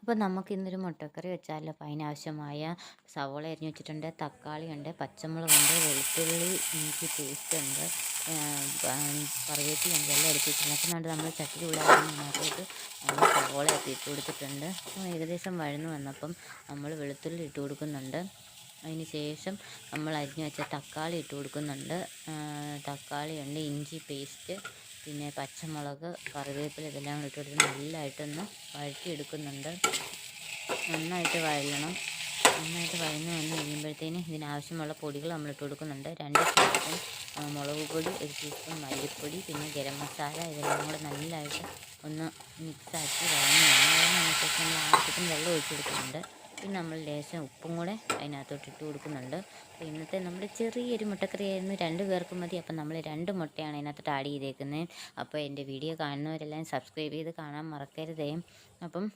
അപ്പോൾ നമുക്ക് ഇന്നൊരു മുട്ടക്കറി വെച്ചാലോ? അപ്പോൾ അതിനാവശ്യമായ സവോള അരിഞ്ഞ് വെച്ചിട്ടുണ്ട് തക്കാളി ഉണ്ട് പച്ചമുളകുണ്ട് വെളുത്തുള്ളി ഇഞ്ചി പേസ്റ്റ് ഉണ്ട് കറിവേപ്പില ഉണ്ട് എല്ലാം എടുത്ത് വെച്ചിട്ടുണ്ട്. നമ്മൾ ചട്ടി ഉള്ളതായിട്ട് നമ്മൾ സവോള ഒക്കെ ഇട്ട് കൊടുത്തിട്ടുണ്ട്. ഏകദേശം വഴന്ന് വന്നപ്പം നമ്മൾ വെളുത്തുള്ളി ഇട്ട് കൊടുക്കുന്നുണ്ട്. അതിന് ശേഷം നമ്മൾ അരിഞ്ഞ് വെച്ച തക്കാളി ഇട്ട് കൊടുക്കുന്നുണ്ട്. തക്കാളി ഉണ്ട് ഇഞ്ചി പേസ്റ്റ് പിന്നെ പച്ചമുളക് കറിവേപ്പില ഇതെല്ലാം ഇട്ടിട്ട് നല്ലതായിട്ടൊന്ന് വഴറ്റിയെടുക്കുന്നുണ്ട്. നന്നായിട്ട് വഴലണം നന്നായിട്ട് വഴന്ന് വന്ന് കഴിയുമ്പോഴത്തേന് ഇതിനാവശ്യമുള്ള പൊടികൾ നമ്മൾ ഇട്ട് കൊടുക്കുന്നുണ്ട്. രണ്ട് ടീസ്പൂൺ മുളക് പൊടി ഒരു ടീസ്പൂൺ മല്ലിപ്പൊടി പിന്നെ ഗരം മസാല ഇതെല്ലാം കൂടെ നല്ലതായിട്ട് ഒന്ന് മിക്സാക്കി വഴന്ന് വന്നു ശേഷം നമ്മൾ ആവശ്യത്തിന് വെള്ളം ഒഴിച്ച് കൊടുക്കുന്നുണ്ട്. പിന്നെ നമ്മൾ ലേശം ഉപ്പും കൂടെ അതിനകത്തോട്ട് ഇട്ട് കൊടുക്കുന്നുണ്ട്. അപ്പോൾ ഇന്നത്തെ നമ്മൾ ചെറിയൊരു മുട്ടക്കറി ആയിരുന്നു രണ്ട് പേർക്ക് മതി. അപ്പം നമ്മൾ രണ്ട് മുട്ടയാണ് അതിനകത്തോട്ട് ആഡ് ചെയ്തേക്കുന്നത്. അപ്പോൾ എന്റെ വീഡിയോ കാണുന്നവരെല്ലാം സബ്സ്ക്രൈബ് ചെയ്ത് കാണാൻ മറക്കരുതേ. അപ്പം